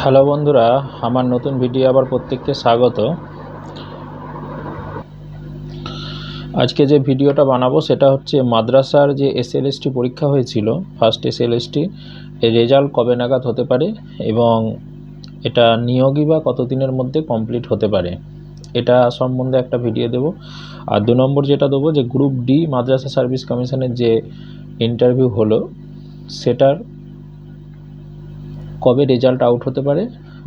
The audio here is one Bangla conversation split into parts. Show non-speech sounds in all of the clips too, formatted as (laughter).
হ্যালো বন্ধুরা, আমার নতুন ভিডিও আবার প্রত্যেককে স্বাগত। আজকে যে ভিডিওটা বানাবো সেটা হচ্ছে মাদ্রাসার যে এসএলএসটি পরীক্ষা হয়েছিল ফার্স্ট এসএলএসটি এর রেজাল্ট কবে নাগাদ হতে পারে এবং এটা নিয়োগই বা কতদিনের মধ্যে কমপ্লিট হতে পারে, এটা সম্বন্ধে একটা ভিডিও দেব। আর দু নম্বর যেটা দেবো যে গ্রুপ ডি মাদ্রাসা সার্ভিস কমিশনের যে ইন্টারভিউ হলো, সেটার কবে রেজাল্ট আউট হতে পারে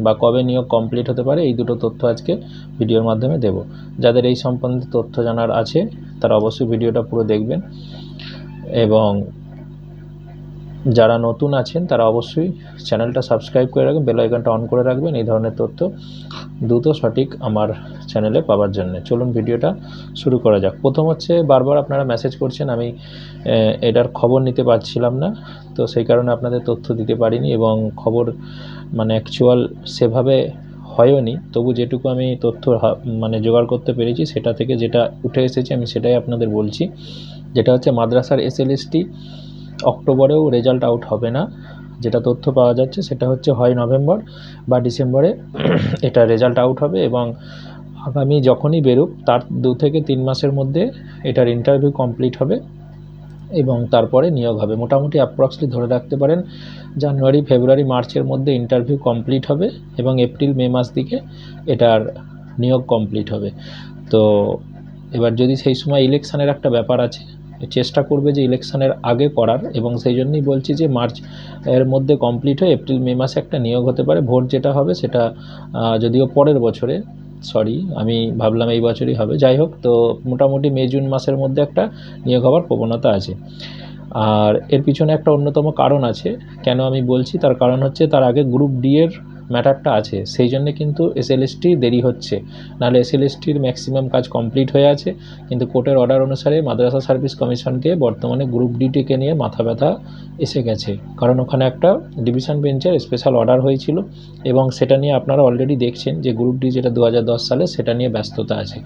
বা কবে নিয়োগ কমপ্লিট হতে পারে, এই দুটো তথ্য আজকে ভিডিওর মাধ্যমে দেব। যাদের এই সম্বন্ধে তথ্য জানার আছে, তারা অবশ্যই ভিডিওটা পুরো দেখবেন এবং যারা নতুন আছেন, তারা অবশ্যই চ্যানেলটা সাবস্ক্রাইব করে রাখবেন, বেল আইকনটা অন করে রাখবেন, এই ধরনের তথ্য দ্রুত সঠিক আমার চ্যানেলে পাওয়ার জন্য। চলুন ভিডিওটা শুরু করা যাক। প্রথম হচ্ছে, বারবার আপনারা মেসেজ করছেন, আমি এটার খবর নিতে পারছিলাম না, তো সেই কারণে আপনাদের তথ্য দিতে পারিনি এবং খবর মানে অ্যাকচুয়াল সেভাবে হয়ওনি তবু যেটুকু আমি তথ্য মানে জোগাড় করতে পেরেছি, সেটা থেকে যেটা উঠে এসেছে, আমি সেটাই আপনাদের বলছি। যেটা হচ্ছে, মাদ্রাসার এসএলএসটি অক্টোবরেও রেজাল্ট আউট হবে না। যেটা তথ্য পাওয়া যাচ্ছে সেটা হচ্ছে হয় নভেম্বর বা ডিসেম্বরে (clears throat) এটা রেজাল্ট আউট হবে এবং আগামী যখনই বেরোক, তার দু থেকে তিন মাসের মধ্যে এটার ইন্টারভিউ কমপ্লিট হবে এবং তারপরে নিয়োগ হবে। মোটামুটি অ্যাপ্রক্সলি ধরে রাখতে পারেন, জানুয়ারি, ফেব্রুয়ারি, মার্চের মধ্যে ইন্টারভিউ কমপ্লিট হবে এবং এপ্রিল, মে মাস দিকে এটার নিয়োগ কমপ্লিট হবে। তো এবার যদি সেই সময় ইলেকশানের একটা ব্যাপার আছে চেষ্টা করবে যে ইলেকশানের আগে করার এবং সেই জন্যই বলছি যে মার্চ এর মধ্যে কমপ্লিট হয়ে এপ্রিল, মে মাসে একটা নিয়োগ হতে পারে। ভোট যেটা হবে সেটা যদিও পরের বছরে সরি আমি ভাবলাম এই বছরই হবে। যাই হোক, তো মোটামুটি মে, জুন মাসের মধ্যে একটা নিয়োগ হওয়ার প্রবণতা আছে। আর এর পিছনে একটা অন্যতম কারণ আছে। কেন আমি বলছি? তার কারণ হচ্ছে তার আগে গ্রুপ ডি এর ম্যাটারটা আছে, সেই জন্যে কিন্তু এসএলএসটি দেরি হচ্ছে। নাহলে এসএলএসটির ম্যাক্সিমাম কাজ কমপ্লিট হয়ে আছে, কিন্তু কোর্টের অর্ডার অনুসারে মাদ্রাসা সার্ভিস কমিশনকে বর্তমানে গ্রুপ ডিটিকে নিয়ে মাথা ব্যথা এসে গেছে। কারণ ওখানে একটা ডিভিশন বেঞ্চের স্পেশাল অর্ডার হয়েছিল এবং সেটা নিয়ে আপনারা অলরেডি দেখছেন যে গ্রুপ ডি যেটা দু হাজার দশ সালে সেটা নিয়ে ব্যস্ততা আছে।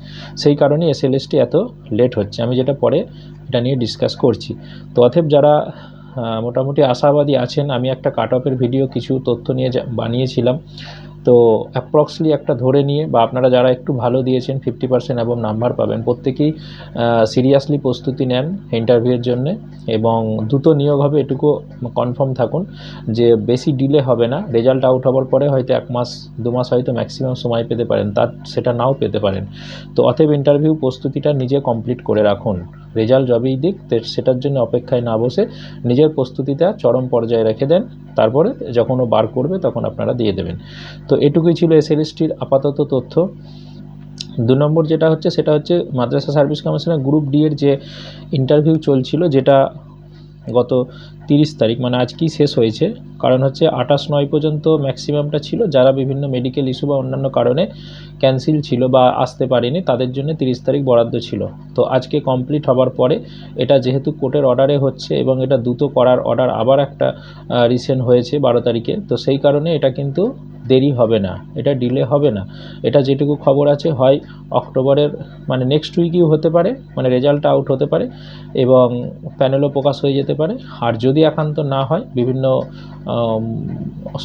সেই কারণেই এসএলএসটি এত লেট হচ্ছে। আমি যেটা পরে এটা নিয়ে ডিসকাস করছি। তো অতএব যারা মোটামুটি আশাবাদী আছেন। আমি একটা কাট অফের ভিডিও কিছু তথ্য নিয়ে বানিয়েছিলাম। তো অ্যাপ্রক্সলি একটা ধরে নিয়ে বা আপনারা যারা একটু ভালো দিয়েছেন ফিফটি পার্সেন্ট এবং নাম্বার পাবেন, প্রত্যেকেই সিরিয়াসলি প্রস্তুতি নেন ইন্টারভিউয়ের জন্য এবং দ্রুত নিয়োগ হবে এটুকু কনফার্ম থাকুন যে বেশি ডিলে হবে না। রেজাল্ট আউট হওয়ার পরে হয়তো এক মাস, দু মাস হয়তো ম্যাক্সিমাম সময় পেতে পারেন, তার সেটা নাও পেতে পারেন। তো অতএব ইন্টারভিউ প্রস্তুতিটা নিজে কমপ্লিট করে রাখুন। রেজাল্ট যবেই দিক সেটার জন্য অপেক্ষায় না বসে নিজের প্রস্তুতিটা চরম পর্যায়ে রেখে দেন। তারপরে যখন ও বার করবে তখন আপনারা দিয়ে দেবেন। তো এটুকুই ছিল এসএলএসটির আপাতত তথ্য। দু নম্বর যেটা হচ্ছে, সেটা হচ্ছে মাদ্রাসা সার্ভিস কমিশনের গ্রুপ ডি এর যে ইন্টারভিউ চলছিল, যেটা গত তিরিশ তারিখ মানে আজকেই শেষ হয়েছে। কারণ হচ্ছে আঠাশ নয় পর্যন্ত ম্যাক্সিমামটা ছিল। যারা বিভিন্ন মেডিকেল ইস্যু বা অন্যান্য কারণে ক্যান্সেল ছিল বা আসতে পারেনি, তাদের জন্য তিরিশ তারিখ বরাদ্দ ছিল। তো আজকে কমপ্লিট হবার পরে এটা যেহেতু কোর্টের অর্ডারে হচ্ছে এবং এটা দ্রুত করার অর্ডার আবার একটা রিসেন্ট হয়েছে বারো তারিখে, তো সেই কারণে এটা কিন্তু দেরি হবে না, এটা ডিলে হবে না। এটা যেটুকু খবর আছে হয় অক্টোবরের মানে নেক্সট উইকেও হতে পারে মানে রেজাল্ট আউট হতে পারে এবং প্যানেলও প্রকাশ হয়ে যেতে পারে। আর যদি একান্ত না হয় বিভিন্ন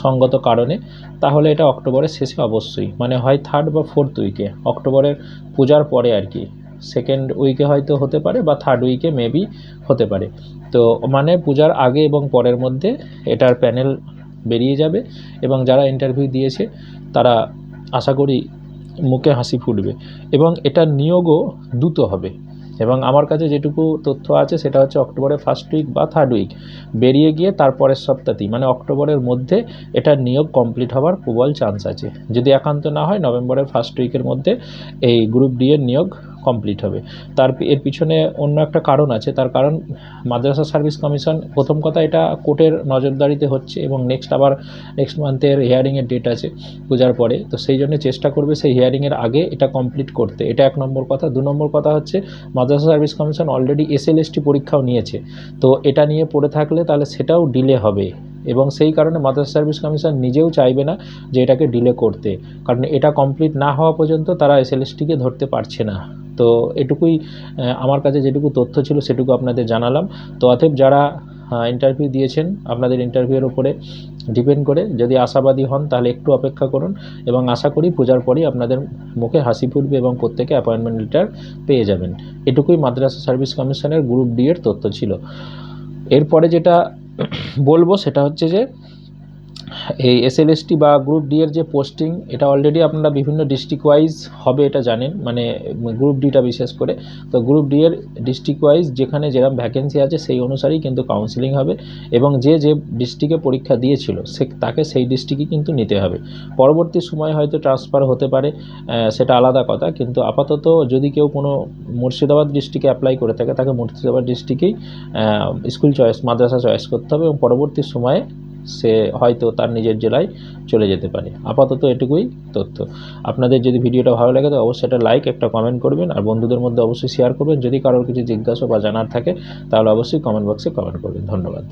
সঙ্গত কারণে, তাহলে এটা অক্টোবরের শেষে অবশ্যই মানে হয় থার্ড বা ফোর্থ উইকে অক্টোবরের পূজার পরে আর কি। সেকেন্ড উইকে হয়তো হতে পারে বা থার্ড উইকে মেবি হতে পারে। তো মানে পূজার আগে এবং পরের মধ্যে এটার প্যানেল বেরিয়ে যাবে এবং যারা ইন্টারভিউ দিয়েছে, তারা আশা করি মুখে হাসি ফুটবে এবং এটার নিয়োগও দ্রুত হবে। এবং আমার কাছে যেটুকু তথ্য আছে, সেটা হচ্ছে অক্টোবরের ফার্স্ট উইক বা থার্ড উইক বেরিয়ে গিয়ে তারপরের সপ্তাহতেই মানে অক্টোবরের মধ্যে এটার নিয়োগ কমপ্লিট হওয়ার প্রবল চান্স আছে। যদি একান্ত না হয়, নভেম্বরের ফার্স্ট উইকের মধ্যে এই গ্রুপ ডি এর নিয়োগ কমপ্লিট হবে। তার এর পিছনে অন্য একটা কারণ আছে। তার কারণ, মাদ্রাসা সার্ভিস কমিশন, প্রথম কথা এটা কোর্টের নজরদারিতে হচ্ছে এবং নেক্সট আবার নেক্সট মান্থের হিয়ারিংয়ের ডেট আছে পূজার পরে। তো সেই জন্য চেষ্টা করবে সেই হিয়ারিংয়ের আগে এটা কমপ্লিট করতে। এটা এক নম্বর কথা। দু নম্বর কথা হচ্ছে, Madrasah service commission already SLST পরীক্ষাও নিয়েছে। তো এটা নিয়ে পড়ে থাকলে তাহলে সেটাও ডিলে হবে এবং সেই কারণে মাদ্রাসা সার্ভিস কমিশন নিজেও চাইবে না যে এটাকে ডিলে করতে। কারণ এটা কমপ্লিট না হওয়া পর্যন্ত তারা এসএলএসটিকে ধরতে পারছে না। তো এটুকুই আমার কাছে যেটুকু তথ্য ছিল সেটুকু আপনাদের জানালাম। তো অতএব যারা ইন্টারভিউ দিয়েছেন, আপনাদের ইন্টারভিউয়ের উপরে ডিপেন্ড করে যদি আশাবাদী হন, তাহলে একটু অপেক্ষা করুন এবং আশা করি পূজার পরেই আপনাদের মুখে হাসি ফুটবে এবং প্রত্যেকে অ্যাপয়েন্টমেন্ট লেটার পেয়ে যাবেন। এটুকুই মাদ্রাসা সার্ভিস কমিশনের গ্রুপ ডি এর তথ্য ছিল। এরপরে যেটা বলব সেটা হচ্ছে যে এই এসএলএসটি বা গ্রুপ ডি এর যে পোস্টিং এটা অলরেডি আপনারা বিভিন্ন ডিস্ট্রিক্ট ওয়াইজ হবে এটা জানেন মানে গ্রুপ ডিটা বিশেষ করে। তো গ্রুপ ডি এর ডিস্ট্রিক্ট ওয়াইজ যেখানে যেরকম ভ্যাকেন্সি আছে, সেই অনুসারেই কিন্তু কাউন্সিলিং হবে এবং যে যে ডিস্ট্রিক্টে পরীক্ষা দিয়েছিল, সে, তাকে সেই ডিস্ট্রিক্টই কিন্তু নিতে হবে। পরবর্তী সময় হয়তো ট্রান্সফার হতে পারে সেটা আলাদা কথা, কিন্তু আপাতত যদি কেউ কোনো মুর্শিদাবাদ ডিস্ট্রিক্টে অ্যাপ্লাই করে থাকে, তাকে মুর্শিদাবাদ ডিস্ট্রিক্টেই স্কুল চয়েস মাদ্রাসা চয়েস করতে হবে এবং পরবর্তী সময়ে সে হয়তো তার নিজের জেলায় চলে যেতে পারে। আপাতত এটুকুই তথ্য। আপনাদের যদি ভিডিওটা ভালো লাগে, তো অবশ্যই একটা লাইক একটা কমেন্ট করবেন। আর বন্ধুদের মধ্যে অবশ্যই শেয়ার করবেন। যদি কারোর কিছু জিজ্ঞাসা বা জানার থাকে, তাহলে অবশ্যই কমেন্ট বক্সে কমেন্ট করবেন। ধন্যবাদ।